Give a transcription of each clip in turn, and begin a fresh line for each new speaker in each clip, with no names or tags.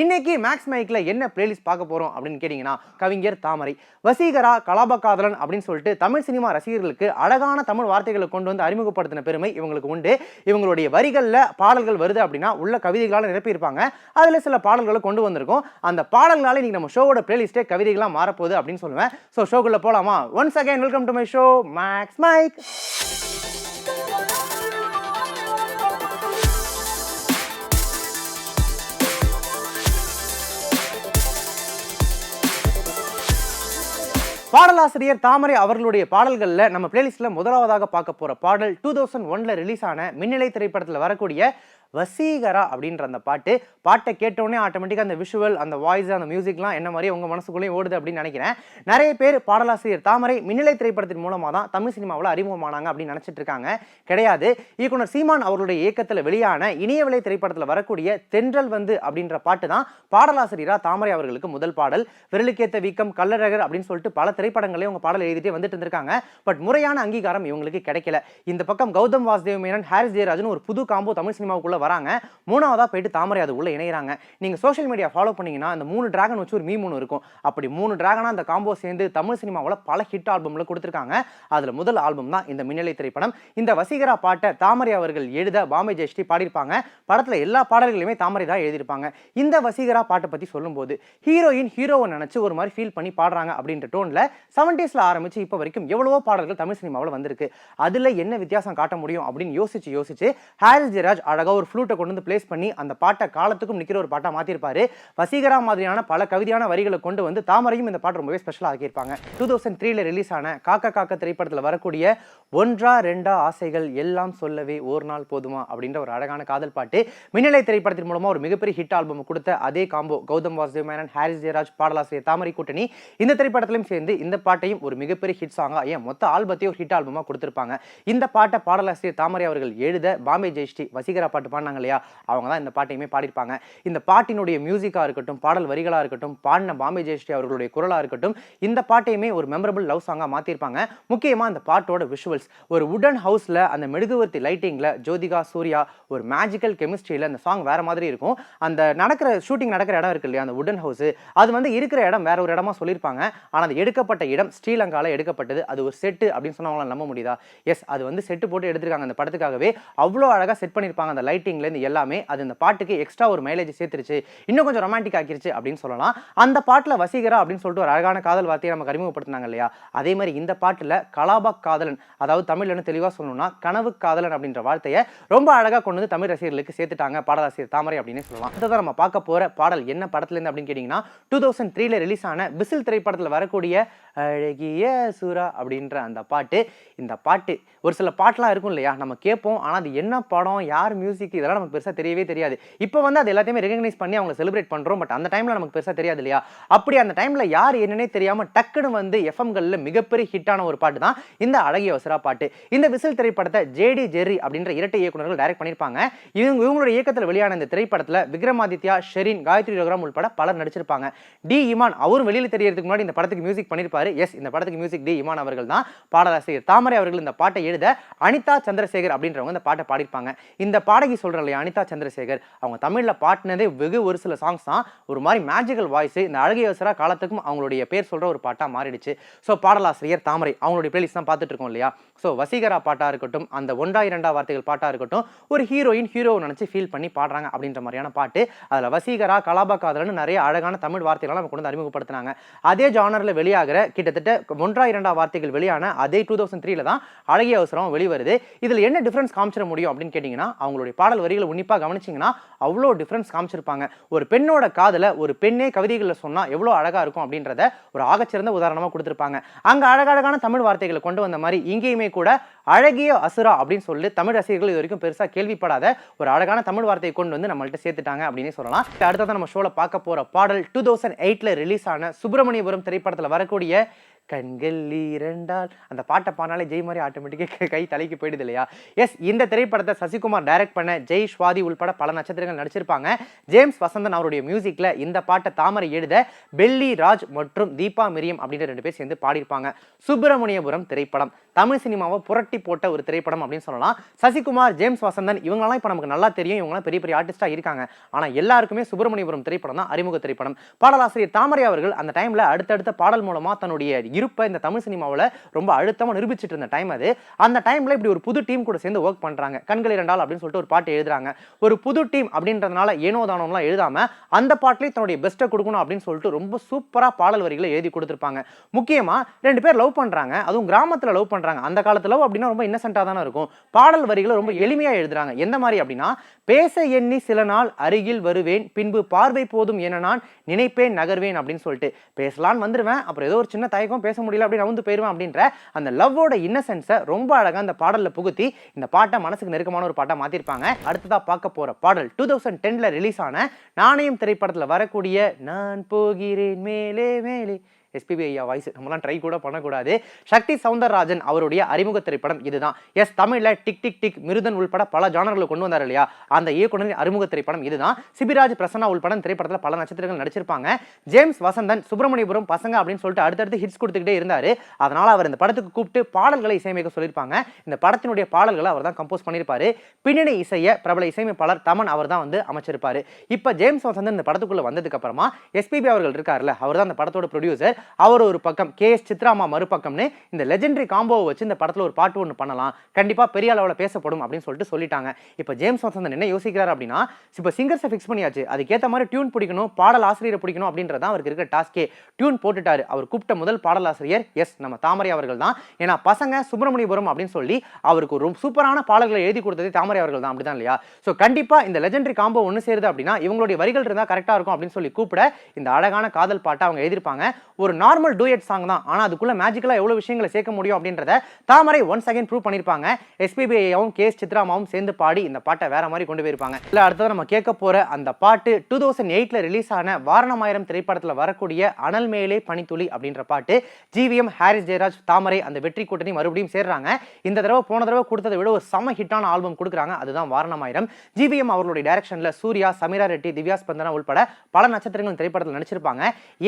இன்னைக்கு மேக்ஸ் மைக்கில் என்ன பிளேலிஸ்ட் பார்க்க போகிறோம் அப்படின்னு கேட்டிங்கன்னா கவிஞர் தாமரை வசீகரா கலாபகாதலன் அப்படின்னு சொல்லிட்டு தமிழ் சினிமா ரசிகர்களுக்கு அழகான தமிழ் வார்த்தைகளை கொண்டு வந்து அறிமுகப்படுத்தின பெருமை இவங்களுக்கு உண்டு. இவங்களுடைய வரிகளில் பாடல்கள் வருது அப்படின்னா உள்ள கவிதைகளால் நிரப்பியிருப்பாங்க. அதில் சில பாடல்களை கொண்டு வந்திருக்கோம். அந்த பாடல்களால இன்னைக்கு நம்ம ஷோவோட பிளேலிஸ்ட்டே கவிதைகளாக மாறப்போகுது அப்படின்னு சொல்லுவேன். ஸோ ஷோக்குள்ளே போகலாமா once again welcome to my show max mic பாடலாசிரியர் தாமரை அவர்களுடைய பாடல்களில் நம்ம பிளேலிஸ்ட்டில் முதலாவதாக பார்க்க போகிற பாடல் டூ தௌசண்ட் ஒனில் ரிலீஸ் ஆன மின்னிலை திரைப்படத்தில் வரக்கூடிய வசீகரா அப்படின்ற அந்த பாட்டு. பாட்டை கேட்டோடனே ஆட்டோமேட்டிக்காக அந்த விஷுவல் அந்த வாய்ஸ் அந்த மியூசிக்லாம் என்ன மாதிரி உங்கள் மனசுக்குள்ளேயும் ஓடுது அப்படின்னு நினைக்கிறேன். நிறைய பேர் பாடலாசிரியர் தாமரை மின்னிலை திரைப்படத்தின் மூலமாக தான் தமிழ் சினிமாவில் அறிமுகமானாங்க அப்படின்னு நினச்சிட்டு இருக்காங்க. கிடையாது. இயக்குனர் சீமான் அவர்களுடைய இயக்கத்தில் வெளியான இணையவிலை திரைப்படத்தில் வரக்கூடிய தென்றல் வந்து அப்படின்ற பாட்டு தான் பாடலாசிரியராக தாமரை அவர்களுக்கு முதல் பாடல். விரலுக்கேத்த வீக்கம் கல்லழகர் அப்படின்னு சொல்லிட்டு பல திரைப்படங்களையும் அவங்க பாடல் எழுதிட்டே வந்துட்டு இருந்திருக்காங்க. பட் முறையான அங்கீகாரம் இவங்களுக்கு கிடைக்கல. இந்த பக்கம் கௌதம் வாசுதேவ் மேனன் ஹாரிஸ் ஜெயராஜன் ஒரு புது காம்போ தமிழ் சினிமாவுக்குள்ள வராங்க. மூணாவதாக போயிட்டு தாமரை அது உள்ள இணையறாங்க. சோஷியல் மீடியா ஃபாலோ பண்ணீங்கன்னா அந்த மூணு டிராகன் வச்சு ஒரு மீ மூணு இருக்கும். அப்படி மூணு டிராகனாக அந்த காம்போ சேர்ந்து தமிழ் சினிமாவில் பல ஹிட் ஆல்பமில் கொடுத்துருக்காங்க. அதில் முதல் ஆல்பம் தான் இந்த மின்னலை திரைப்படம். இந்த வசீகரா பாட்டை தாமரை அவர்கள் எழுத பாம்பே ஜெயஸ்ரீ பாடியிருப்பாங்க. படத்துல எல்லா பாடல்களையுமே தாமரை தான் எழுதியிருப்பாங்க. இந்த வசீகரா பாட்டை பற்றி சொல்லும்போது ஹீரோயின் ஹீரோவை நினைச்சு ஒரு மாதிரி ஃபீல் பண்ணி பாடுறாங்க அப்படின்ற டோன்ல செவன்டீஸில் ஆரம்பிச்சு இப்போ வரைக்கும் எவ்வளவோ பாடல்கள் தமிழ் சினிமாவில் வந்திருக்கு. அதுல என்ன வித்தியாசம் காட்ட முடியும் அப்படின்னு யோசிச்சு யோசிச்சு ஹாரிஸ் ஜெயராஜ் அழகாக ஒரு ஃப்ளூட்டை கொண்டு வந்து பிளேஸ் பண்ணி அந்த பாட்டை காலத்துக்கும் நிற்கிற ஒரு பாட்டாக மாத்திருப்பாரு. வசீகரா மாதிரியான பல கவிதையான வரிகளை கொண்டு வந்து தாமரையும் இந்த பாட்டு ரொம்பவே ஸ்பெஷலாக ஆக்கியிருப்பாங்க. டூ தௌசண்ட் த்ரீல ரிலீஸ் ஆன காக்க காக்க திரைப்படத்தில் வரக்கூடிய ஒன்றா ரெண்டா ஆசைகள் எல்லாம் சொல்லவே ஒரு நாள் போதுமா அப்படின்ற ஒரு அழகான காதல் பாட்டு. மின்னலை திரைப்படத்தின் மூலமாக ஒரு மிகப்பெரிய ஹிட் ஆல்பம் கொடுத்த அதே காம்போ கௌதம் வாசுதேவ் மேனன் ஹாரிஸ் ஜெயராஜ் பாடலாசிரியர் தாமரை கூட்டணி. இந்த திரைப்படத்திலும் சேர்ந்து இந்த பாட்டையும் ஒரு மிகப்பெரிய ஹிட் சாங்காக ஏன் மொத்த ஆல்பத்தையும் ஒரு ஹிட் ஆல்பமாக கொடுத்துருப்பாங்க. இந்த பாட்டை பாடலாசிரியர் தாமரை அவர்கள் எழுத பாம்பே ஜெயஸ்ரீ வசீகரா பாட்டு பாடினாங்க இல்லையா அவங்க தான் இந்த பாட்டையுமே பாடியிருப்பாங்க. இந்த பாட்டினுடைய மியூசிக்காக இருக்கட்டும் பாடல் வரிகளாக இருக்கட்டும் பாடின பாம்பே ஜெயஸ்ரீ அவர்களுடைய குரலாக இருக்கட்டும் இந்த பாட்டையுமே ஒரு மெமரபிள் லவ் சாங்காக மாற்றிருப்பாங்க முக்கியமாக அந்த பாட்டோட விஷுவல்ஸ் ஒரு உடன் ஹவுஸில் அந்த மெழுகுவர்த்தி லைட்டிங்கில் ஜோதிகா சூர்யா ஒரு மேஜிக்கல் கெமிஸ்ட்ரியில் அந்த சாங் வேற மாதிரி இருக்கும். அந்த நடக்கிற ஷூட்டிங் நடக்கிற இடம் இருக்கு இல்லையா அந்த உடன் ஹவுஸ் அது வந்து இருக்கிற இடம் வேற ஒரு இடமா சொல்லியிருப்பாங்க. ஆனால் அது எடுக்கப்பட்ட இடம் ஸ்ரீலங்காவில் எடுக்கப்பட்டது. அது ஒரு செட்டு அப்படின்னு சொன்னவங்களால நம்ப முடியுதா? எஸ் அது வந்து செட்டு போட்டு எடுத்திருக்காங்க அந்த படத்துக்காகவே. அவ்வளோ அழகாக செட் பண்ணியிருப்பாங்க அந்த ரைட்டிங்லேருந்து எல்லாமே அது இந்த பாட்டுக்கு எக்ஸ்ட்ரா ஒரு மைலேஜ் சேர்த்துருச்சு. இன்னும் கொஞ்சம் ரொமான்டிக் ஆக்கிருச்சு அப்படின்னு சொல்லலாம். அந்த பாட்டில் வசீகரா அப்படின்னு சொல்லிட்டு ஒரு அழகான காதல் வார்த்தையை நமக்கு அறிமுகப்படுத்தினாங்க இல்லையா? அதே மாதிரி இந்த பாட்டில் கலாபா காதலன் அதாவது தமிழ்லன்னு தெளிவாக சொல்லணும்னா கனவு காதலன் அப்படின்ற வார்த்தையை ரொம்ப அழகாக கொண்டு வந்து தமிழ் ரசிகர்களுக்கு சேர்த்துட்டாங்க பாடலாசிரியர் தாமரை அப்படின்னு சொல்லலாம். இதை நம்ம பார்க்க போகிற பாடல் என்ன படத்துலேருந்து அப்படின்னு கேட்டிங்கன்னா டூ தௌசண்ட் த்ரீல ரிலீஸ் ஆன பிசில் திரைப்படத்தில் வரக்கூடிய அழகிய சுரா அப்படின்ற அந்த பாட்டு. இந்த பாட்டு ஒரு சில பாட்டெலாம் இருக்கும் இல்லையா? நம்ம கேட்போம். ஆனால் அது என்ன படம்? யார் மியூசிக் இருக்குது இதெல்லாம் நமக்கு பெருசாக தெரியவே தெரியாது. இப்போ வந்து அது எல்லாத்தையுமே ரெகனைஸ் பண்ணி அவங்க செலிப்ரேட் பண்ணுறோம் பட் அந்த டைமில் நமக்கு பெருசாக தெரியாது இல்லையா? அப்படி அந்த டைமில் யார் என்னன்னே தெரியாமல் டக்குன்னு வந்து எஃப்எம்களில் மிகப்பெரிய ஹிட்டான ஒரு பாட்டு தான் இந்த அழகிய வசரா பாட்டு. இந்த விசில் திரைப்படத்தை ஜேடி ஜெர்ரி அப்படின்ற இரட்டை இயக்குநர்கள் டைரக்ட் பண்ணியிருப்பாங்க. இவங்க இவங்களோட இயக்கத்தில் வெளியான இந்த திரைப்படத்தில் விக்ரமாதித்யா ஷெரீன் காயத்ரி ரகுராம் உட்பட பலர் நடிச்சிருப்பாங்க. டி இமான் அவரும் வெளியில் தெரியறதுக்கு முன்னாடி இந்த படத்துக்கு மியூசிக் பண்ணியிருப்பாரு. எஸ் இந்த படத்துக்கு மியூசிக் டி இமான் அவர்கள் தான் பாடலாசிரியர் தாமரை அவர்கள் இந்த பாட்டை எழுத அனிதா சந்திரசேகர் அப்படின்றவங்க இந்த பாட்டை பாடியிருப்பாங்க. இந்த பாடகி சொல்ற இல்லையா? அனிதா சந்திரசேகர். அவங்க தமிழில் பாட்டினதே வெகு ஒரு சில சாங்ஸ் தான். ஒரு மாதிரி மேஜிக்கல் வாய்ஸ் இந்த அழகிய அவசரா காலத்துக்கும் அவங்களுடைய பேர் சொல்ற ஒரு பாட்டாக மாறிடுச்சு. ஸோ பாடலாசிரியர் தாமரை அவங்களுடைய பிளேலிஸ்ட் தான் பார்த்துட்டு இருக்கோம் இல்லையா? ஸோ வசீகரா பாட்டாக இருக்கட்டும் அந்த ஒன்றா இரண்டா வார்த்தைகள் பாட்டாக இருக்கட்டும் ஒரு ஹீரோயின் ஹீரோவை நினச்சி ஃபீல் பண்ணி பாடுறாங்க அப்படின்ற மாதிரியான பாட்டு. அதில் வசீகரா கலாபா காதலன்னு நிறைய அழகான தமிழ் வார்த்தைகள்லாம் நம்ம கொண்டு வந்து அறிமுகப்படுத்தினாங்க. அதே ஜானர்ல வெளியாகிற கிட்டத்தட்ட ஒன்றா இரண்டா வார்த்தைகள் வெளியான அதே டூ தௌசண்ட் த்ரீல தான் அழகிய அவசரம் வெளிவருது. இதில் என்ன டிஃப்ரென்ஸ் காமிச்சிட முடியும் அப்படின்னு கேட்டிங்கன்னா அவங்களுடைய பாடல் வரிகளை உன்னிப்பாக கவனிச்சிங்கன்னா அவ்வளோ டிஃப்ரென்ஸ் காமிச்சிருப்பாங்க. ஒரு பெண்ணோட காதல ஒரு பெண்ணே கவிதைகளில் சொன்னால் எவ்வளோ அழகாக இருக்கும் அப்படின்றத ஒரு ஆகச்சிறந்த உதாரணமாக கொடுத்துருப்பாங்க. அங்கே அழகழகான தமிழ் வார்த்தைகளை கொண்டு வந்த மாதிரி இங்கேயுமே கூட அழகிய அசுரா அப்படின்னு சொல்லி தமிழ் ரசிகர்கள் இது வரைக்கும் பெருசாக கேள்விப்படாத ஒரு அழகான தமிழ் வார்த்தையை கொண்டு வந்து நம்மள்ட்ட சேர்த்துட்டாங்க அப்படின்னு சொல்லலாம். அடுத்ததான் நம்ம ஷோவில் பார்க்க போகிற பாடல் டூ தௌசண்ட் எயிட்டில் ரிலீஸ் ஆன சுப்பிரமணியபுரம் திரைப்படத்தில் வரக்கூடிய கண்கள் இரண்டால். அந்த பாட்டை பாடினாலே ஜெய் மாதிரி ஆட்டோமேட்டிக்காக கை தலைக்கு போயிடுது இல்லையா? எஸ் இந்த திரைப்படத்தை சசிகுமார் டைரக்ட் பண்ண ஜெய் ஸ்வாதி உள்பட பல நட்சத்திரங்கள் நடிச்சிருப்பாங்க. ஜேம்ஸ் வசந்தன் அவருடைய மியூசிக்கில் இந்த பாட்டை தாமரை எழுத பெல்லி ராஜ் மற்றும் தீபா மிரியம் அப்படின்ற ரெண்டு பேர் சேர்ந்து பாடியிருப்பாங்க. சுப்பிரமணியபுரம் திரைப்படம். தமிழ் சினிமாவை புரட்டி போட்ட ஒரு திரைப்படம் அப்படின்னு சொல்லலாம். சசிகுமார் ஜேம்ஸ் வசந்தன் இவங்களாம் இப்போ நமக்கு நல்லா தெரியும். இவங்களாம் பெரிய பெரிய ஆர்டிஸ்டாக இருக்காங்க. ஆனால் எல்லாருக்குமே சுப்பிரமணியபுரம் திரைப்படம் தான் அறிமுக திரைப்படம். பாடலாசிரியர் தாமரை அவர்கள் அந்த டைமில் அடுத்தடுத்த பாடல் மூலமாக தன்னுடைய இருப்பை இந்த தமிழ் சினிமாவில் ரொம்ப அழுத்தமாக நிரூபிச்சிட்டு இருந்த டைம் அது. அந்த டைமில் இப்படி ஒரு புது டீம் கூட சேர்ந்து ஒர்க் பண்ணுறாங்க கண்கள் இரண்டால் அப்படின்னு சொல்லிட்டு ஒரு பாட்டு எழுதுறாங்க. ஒரு புது டீம் அப்படின்றதுனால ஏனோ தானோம்லாம் எழுதாம அந்த பாட்டிலேயே தன்னுடைய பெஸ்ட்டை கொடுக்கணும் அப்படின்னு சொல்லிட்டு ரொம்ப சூப்பராக பாடல் வரிகளை எழுதி கொடுத்துருப்பாங்க. முக்கியமாக ரெண்டு பேர் லவ் பண்ணுறாங்க அதுவும் கிராமத்தில் லவ் பண்ணுறாங்க அந்த காலத்துல லவ் அப்படின்னா ரொம்ப இன்னசென்ட்டாக தானே இருக்கும். பாடல் வரிகளை ரொம்ப எளிமையாக எழுதுறாங்க. எந்த மாதிரி அப்படின்னா பேச எண்ணி சில நாள் அருகில் வருவேன் பின்பு பார்வை போதும் என நான் நினைப்பேன் நகர்வேன் அப்படின்னு சொல்லிட்டு. பேசலான்னு வந்துடுவேன் அப்புறம் ஏதோ ஒரு சின்ன தயக்கம் பேச முடியல அப்படின்னு நவுந்து போயிருவேன் அப்படின்ற அந்த லவ்வோட இன்னசென்ஸை ரொம்ப அழகாக அந்த பாடலில் புகுத்தி இந்த பாட்டை மனசுக்கு நெருக்கமான ஒரு பாட்டாக மாற்றிருப்பாங்க அடுத்ததாக பார்க்க போகிற பாடல் டூ தௌசண்ட் டெனில் ரிலீஸ் ஆன நாணயம் திரைப்படத்தில் வரக்கூடிய நான் போகிறேன் மேலே மேலே எஸ்பிபி ஐயா வாய்ஸ் நம்மலாம் ட்ரை கூட பண்ணக்கூடாது. சக்தி சவுந்தரராஜன் அவருடைய அறிமுக திரைப்படம் இதுதான். எஸ் தமிழில் டிக் டிக் டிக் மிருதன் உள்பட பல ஜானர்களை கொண்டு வந்தார் இல்லையா? அந்த இயக்குனரின் அறிமுக திரைப்படம் இதுதான். சிபிராஜ் பிரசன்னா உள்பட திரைப்படத்தில் பல நட்சத்திரங்கள் நடிச்சிருப்பாங்க. ஜேம்ஸ் வசந்தன் சுப்பிரமணியபுரம் பசங்க அப்படின்னு சொல்லிட்டு அடுத்தடுத்து ஹிட்ஸ் கொடுத்துக்கிட்டே இருந்தார். அதனால் அவர் இந்த படத்துக்கு கூப்பிட்டு பாடல்களை இசையமைக்க சொல்லியிருப்பாங்க. இந்த படத்தினுடைய பாடல்களை அவர் தான் கம்போஸ் பண்ணியிருப்பார். பின்னணி இசையை பிரபல இசையமைப்பாளர் தமன் அவர் தான் வந்து அமைச்சிருப்பார். இப்போ ஜேம்ஸ் வசந்தன் இந்த படத்துக்குள்ளே வந்ததுக்கப்புறமா எஸ்பிபி அவர்கள் இருக்கார்ல அவர் தான் அந்த படத்தோட ப்ரொடியூசர் அவர் ஒரு பக்கம் கே எஸ் சித்ராமா மறுபக்கம்னு இந்த லெஜெண்டரி காம்போவை வச்சு இந்த படத்தில் ஒரு பாட்டு ஒன்று பண்ணலாம். கண்டிப்பாக பெரிய அளவில் பேசப்படும் அப்படின்னு சொல்லிட்டு சொல்லிட்டாங்க. இப்போ ஜேம்ஸ் வசந்தன் என்ன யோசிக்கிறார் அப்படின்னா இப்போ சிங்கர்ஸை ஃபிக்ஸ் பண்ணியாச்சு. அதுக்கேற்ற மாதிரி டியூன் பிடிக்கணும் பாடல் ஆசிரியரை பிடிக்கணும் அப்படின்றது தான் அவருக்கு இருக்க டாஸ்கே டியூன் போட்டுட்டாரு. அவர் கூப்பிட்ட முதல் பாடல் ஆசிரியர் எஸ். நம்ம தாமரை அவர்கள் தான். ஏன்னா பசங்க சுப்பிரமணியபுரம் அப்படின்னு சொல்லி அவருக்கு ஒரு சூப்பரான பாடல்களை எழுதி கொடுத்ததே தாமரை அவர்கள் தான். அப்படிதான் இல்லையா? ஸோ கண்டிப்பாக இந்த லெஜெண்டரி காம்போ ஒன்று சேருது அப்படின்னா இவங்களுடைய வரிகள் இருந்தால் கரெக்டாக இருக்கும் அப்படின்னு சொல்லி கூப்பிட இந்த அழகான காதல் பாட்டை அவங்க எழுதியிருப்பாங்க. ஒரு நார்மல் டூயட் சாங் தான். ஆனால் அதுக்குள்ளே மேஜிக்கலாக எவ்வளோ விஷயங்களை சேர்க்க முடியும் அப்படின்றத தாமரை ஒன்ஸ் அகைன் ப்ரூவ் பண்ணியிருப்பாங்க எஸ்பிபிஐயாவும் கே எஸ் சித்ராமாவும் சேர்ந்து பாடி இந்த பாட்டை வேற மாதிரி கொண்டு போயிருப்பாங்க. இல்லை அடுத்தது நம்ம கேட்க போகிற அந்த பாட்டு டூ தௌசண்ட் எயிட்டில் ரிலீஸ் ஆன வாரணமாயிரம் திரைப்படத்தில் வரக்கூடிய அனல் மேலே பனித்துளி அப்படின்ற பாட்டு ஜிவிஎம் ஹாரிஸ் ஜெயராஜ் தாமரை அந்த வெற்றி கூட்டணி மறுபடியும் சேர்றாங்க. இந்த தடவை போன தடவை கொடுத்ததை விட ஒரு செம ஹிட்டான ஆல்பம் கொடுக்குறாங்க. அதுதான் வாரணமாயிரம். ஜிவிஎம் அவர்களுடைய டைரக்ஷனில் சூர்யா சமீரா ரெட்டி திவ்யா ஸ்பந்தனா உள்பட பல நட்சத்திரங்கள் திரைப்படத்தில் நடிச்சிருப்பாங்க.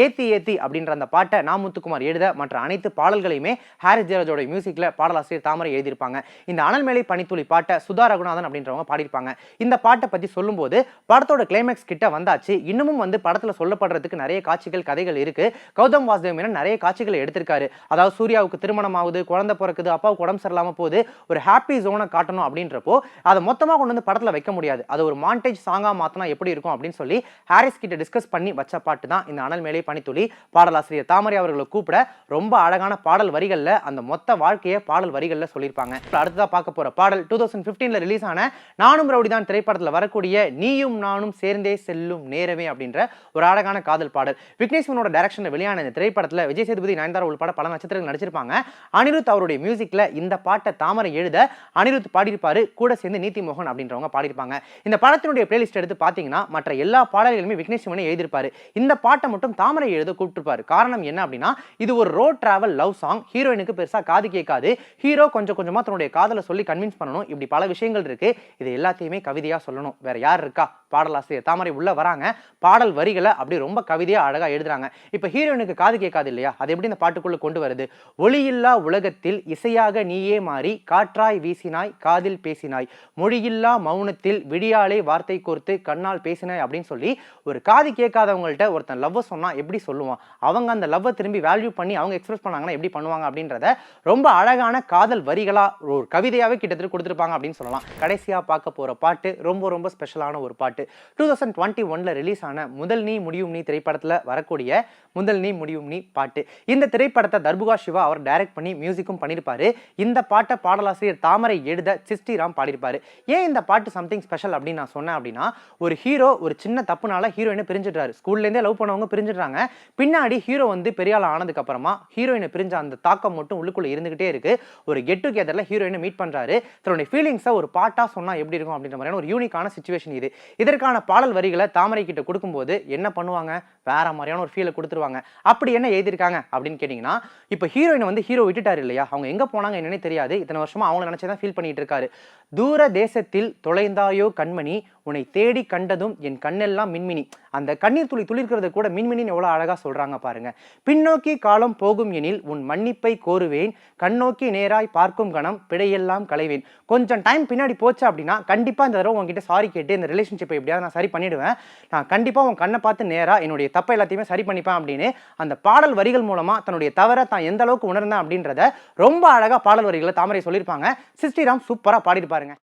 ஏத்தி ஏத்தி அப்படின்ற அந்த பாட்டை நான் முத்துக்குமார் எழுத மற்ற அனைத்து பாடல்களையுமே ஹாரிஸ் ஜெயராஜோட மியூசிக்கில் பாடலாசிரியர் தாமரை எழுதியிருப்பாங்க. இந்த அனல் மேலை பனித்துளி பாட்டை சுதா ரகுநாதன் அப்படின்றவங்க பாடியிருப்பாங்க. இந்த பாட்டை பற்றி சொல்லும்போது படத்தோட கிளைமேக்ஸ் கிட்ட வந்தாச்சு. இன்னமும் வந்து படத்தில் சொல்லப்படுறதுக்கு நிறைய காட்சிகள் கதைகள் இருக்கு. கௌதம் வாசுதேவ் மேனன் நிறைய காட்சிகளை எடுத்திருக்காரு. அதாவது சூர்யாவுக்கு திருமணம் ஆகுது குழந்தை பிறக்குது அப்பாவுக்கு உடம்பு சரியில்லாமல் போகுது ஒரு ஹாப்பி ஜோனை காட்டணும் அப்படின்றப்போ அதை மொத்தமாக கொண்டு வந்து படத்தில் வைக்க முடியாது. அது ஒரு மாண்டேஜ் சாங்காக மாற்றினா எப்படி இருக்கும் அப்படின்னு சொல்லி ஹாரிஸ் கிட்ட டிஸ்கஸ் பண்ணி வச்ச பாட்டு தான் இந்த அனல் மேலே பனித்துளி பாடலாசிரியர் தாமரை அவர்களை கூப்பிட ரொம்ப அழகான பாடல் வரிகளில் அந்த மொத்த வாழ்க்கையை பாடல் வரிகளில் சொல்லியிருப்பாங்க. அடுத்ததாக பார்க்க போகிற பாடல் டூ தௌசண்ட் ஃபிஃப்டீனில் ரிலீஸ் ஆன நானும் ரவுடிதான் திரைப்படத்தில் வரக்கூடிய நீயும் நானும் சேர்ந்தே செல்லும் நேரமே அப்படின்ற ஒரு அழகான காதல் பாடல். விக்னேஸ்வனோட டைரக்ஷன்ல வெளியான இந்த திரைப்படத்தில் விஜய் சேதுபதி நயன்தாரா உள்பட பல நட்சத்திரங்கள் நடிச்சிருப்பாங்க. அனிருத் அவருடைய மியூசிக்கில் இந்த பாட்டை தாமரை எழுத அனிருத் பாடியிருப்பார். கூட சேர்ந்து நீதி மோகன் அப்படின்றவங்க பாடியிருப்பாங்க. இந்த படத்தினுடைய பிளேலிஸ்ட் எடுத்து பார்த்தீங்கன்னா மற்ற எல்லா பாடல்களுமே விக்னேஷ் சிவனே எழுதியிருப்பாரு. இந்த பாட்டை மட்டும் தாமரை எழுத கூப்பிட்டுருப்பாரு. காரணம் காரணம் என்ன அப்படின்னா இது ஒரு ரோட் டிராவல் லவ் சாங் ஹீரோயினுக்கு பெருசாக காது கேட்காது. ஹீரோ கொஞ்சம் கொஞ்சமாக தன்னுடைய காதலை சொல்லி கன்வின்ஸ் பண்ணணும். இப்படி பல விஷயங்கள் இருக்கு. இது எல்லாத்தையுமே கவிதையாக சொல்லணும். வேற யார் இருக்கா? பாடலாசிரியர் தாமரை உள்ள வராங்க. பாடல் வரிகளை அப்படி ரொம்ப கவிதையாக அழகாக எழுதுறாங்க. இப்போ ஹீரோயினுக்கு காது கேட்காது இல்லையா? அது எப்படி இந்த பாட்டுக்குள்ளே கொண்டு வருது? ஒளியில்லா உலகத்தில் இசையாக நீயே மாறி காற்றாய் வீசினாய் காதில் பேசினாய். மொழியில்லா மௌனத்தில் விடியாலே வார்த்தை கோர்த்து கண்ணால் பேசினாய் அப்படின்னு சொல்லி ஒரு காது கேட்காதவங்கள்ட்ட ஒருத்தன் லவ் சொன்னால் எப்படி சொல்லுவான்? அவங்க அந்த லவ்வை திரும்பி வேல்யூ பண்ணி அவங்க எக்ஸ்பிரஸ் பண்ணாங்கன்னா எப்படி பண்ணுவாங்க அப்படின்றத ரொம்ப அழகான காதல் வரிகளாக ஒரு கவிதையாகவே கிட்டத்தட்ட கொடுத்துருப்பாங்க அப்படின்னு சொல்லலாம். கடைசியா பார்க்க போற பாட்டு ரொம்ப ரொம்ப ஸ்பெஷலான ஒரு பாட்டு. டூ தௌசண்ட் டுவெண்ட்டி ஒன்ல ரிலீஸ் ஆன முதல் நீ முடியும் நீ திரைப்படத்துல வரக்கூடிய முதல் நீ முடியும் நீ பாட்டு. இந்த திரைப்படத்தை தர்புகா சிவா அவர் டைரக்ட் பண்ணி மியூசிக்கும் பண்ணியிருப்பாரு இந்த பாட்டை பாடலாசிரியர் தாமரை எழுத சிஸ்டிராம் பாடியிருப்பாரு. ஏன் இந்த பாட்டு சம்திங் ஸ்பெஷல் அப்படின்னு நான் சொன்னேன் அப்படின்னா ஒரு ஹீரோ ஒரு சின்ன தப்புனால ஹீரோயினை பிரிஞ்சிடுறாரு. ஸ்கூல்லேருந்தே லவ் பண்ணவங்க பிரிஞ்சிடுறாங்க. பின்னாடி ஹீரோ வந்து பெரிய ஆனதுக்கு அப்புறமா ஹீரோயினை பிரிஞ்ச அந்த தாக்கம் மட்டும் உள்ளுக்குள்ள இருந்துகிட்டே இருக்கு. ஒரு கெட் டுகெதர்ல ஹீரோயினை மீட் பண்றாரு. தன்னுடைய ஃபீலிங்ஸை ஒரு பாட்டா சொன்னா எப்படி இருக்கும் அப்படின்ற மாதிரியான ஒரு யூனிக்கான சுச்சுவேஷன் இது. இதற்கான பாடல் வரிகளை தாமரை கிட்ட கொடுக்கும்போது என்ன பண்ணுவாங்க? வேற மாதிரியான ஒரு ஃபீலை கொடுத்துருவாங்க. அப்படி என்ன எழுதியிருக்காங்க அப்படின்னு கேட்டிங்கன்னா இப்போ ஹீரோயினை வந்து ஹீரோ விட்டுட்டாரு இல்லையா? அவங்க எங்க போனாங்க என்னன்னே தெரியாது. இத்தனை வருஷமா அவங்கள நினைச்சு தான் ஃபீல் பண்ணிட்டு இருக்காரு. தூர தேசத்தில் தொலைந்தாயோ கண்மணி உன்னை தேடி கண்டதும் என் கண்ணெல்லாம் மின்மினி. அந்த கண்ணீர் துளி துளிர்கிறது கூட மின்மினின்னு எவ்வளோ அழகாக சொல்கிறாங்க பாருங்க. பின்னோக்கி காலம் போகும் எனில் உன் மன்னிப்பை கோருவேன். கண்ணோக்கி நேராய் பார்க்கும் கணம் பிழையெல்லாம் களைவேன். கொஞ்சம் டைம் பின்னாடி போச்சு அப்படின்னா கண்டிப்பாக இந்த தடவை உங்ககிட்ட சாரி கேட்டு இந்த ரிலேஷன்ஷிப்பை எப்படியாவது நான் சரி பண்ணிடுவேன். நான் கண்டிப்பாக உன் கண்ணை பார்த்து நேராக என்னுடைய தப்பை எல்லாத்தையுமே சரி பண்ணிப்பேன் அப்படின்னு அந்த பாடல் வரிகள் மூலமாக தன்னுடைய தவறை தான் எந்த அளவுக்கு உணர்ந்தேன் அப்படின்றத ரொம்ப அழகாக பாடல் வரிகளை தாமரை சொல்லியிருப்பாங்க. சிஸ்டிராம் சூப்பராக பாடிட்டு பாருங்க